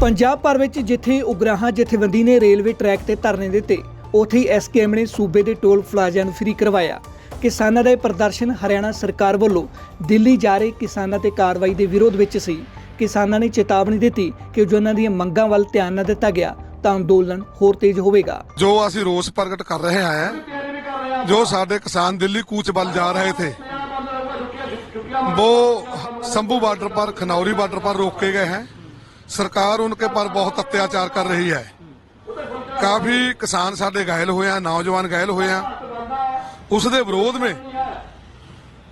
ਪੰਜਾਬ ਭਰ ਵਿੱਚ ਜਿੱਥੇ ਉਗਰਾਹਾਂ ਜਥੇਬੰਦੀ ਨੇ ਰੇਲਵੇ ਟਰੈਕ ਤੇ ਧਰਨੇ ਦਿੱਤੇ, ਉੱਥੇ ਹੀ ਐਸਕੇਐਮ ਨੇ ਸੂਬੇ ਦੇ ਟੋਲ ਪਲਾਜ਼ਿਆਂ ਨੂੰ ਫ੍ਰੀ ਕਰਵਾਇਆ। ਕਿਸਾਨਾਂ ਦਾ ਇਹ ਪ੍ਰਦਰਸ਼ਨ ਹਰਿਆਣਾ ਸਰਕਾਰ ਵੱਲੋਂ ਦਿੱਲੀ ਜਾ ਰਹੇ ਕਿਸਾਨਾਂ ਤੇ ਕਾਰਵਾਈ ਦੇ ਵਿਰੋਧ ਵਿੱਚ ਸੀ। ਕਿਸਾਨਾਂ ਨੇ ਚੇਤਾਵਨੀ ਦਿੱਤੀ ਕਿ ਜੋ ਉਹਨਾਂ ਦੀਆਂ ਮੰਗਾਂ ਵੱਲ ਧਿਆਨ ਨਾ ਦਿੱਤਾ ਗਿਆ, ਤਾਂ ਅੰਦੋਲਨ ਹੋਰ ਤੇਜ਼ ਹੋਵੇਗਾ। ਜੋ ਅਸੀਂ ਰੋਸ ਪ੍ਰਗਟ ਕਰ ਰਹੇ ਹਾਂ, ਜੋ ਸਾਡੇ ਕਿਸਾਨ ਦਿੱਲੀ ਕੂਚ ਵੱਲ ਜਾ ਰਹੇ ਥੇ ਉਹ ਸੰਭੂ ਬਾਰਡਰ ਪਰ, ਖਨੌਰੀ ਬਾਰਡਰ ਪਰ ਰੋਕੇ ਗਏ ਹਨ सरकार उनके पर बहुत अत्याचार कर रही है ਕਾਫੀ ਕਿਸਾਨ ਸਾਡੇ ਘਾਇਲ ਹੋਏ ਆ ਨੌਜਵਾਨ ਘਾਇਲ ਹੋਏ ਆ ਉਸ ਦੇ ਵਿਰੋਧ में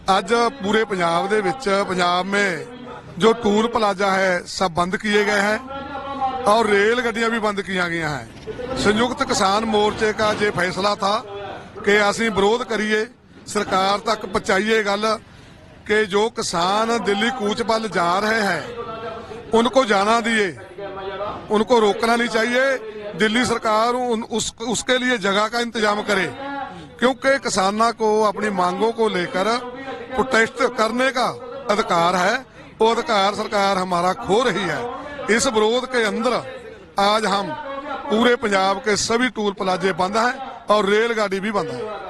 ਅੱਜ पूरे पंजाब ਦੇ ਵਿੱਚ पंजाब में जो टूल प्लाजा है सब बंद किए गए हैं और रेल गड्डियां भी बंद किया गया है संयुक्त किसान मोर्चे का ये फैसला था कि ਅਸੀਂ ਵਿਰੋਧ ਕਰੀਏ ਸਰਕਾਰ ਤੱਕ ਪਹੁੰਚਾਈਏ ਗੱਲ ਕਿ ਜੋ किसान दिल्ली कूच बल जा रहे हैं उनको जाना दिए उनको रोकना नहीं चाहिए दिल्ली सरकार उन, उस, उसके लिए जगह का इंतजाम करे क्योंकि किसानों को अपनी मांगों को लेकर प्रोटेस्ट करने का अधिकार है वो अधिकार सरकार हमारा खो रही है इस विरोध के अंदर आज हम पूरे पंजाब के सभी टूल प्लाजे बंद हैं और रेलगाड़ी भी बंद है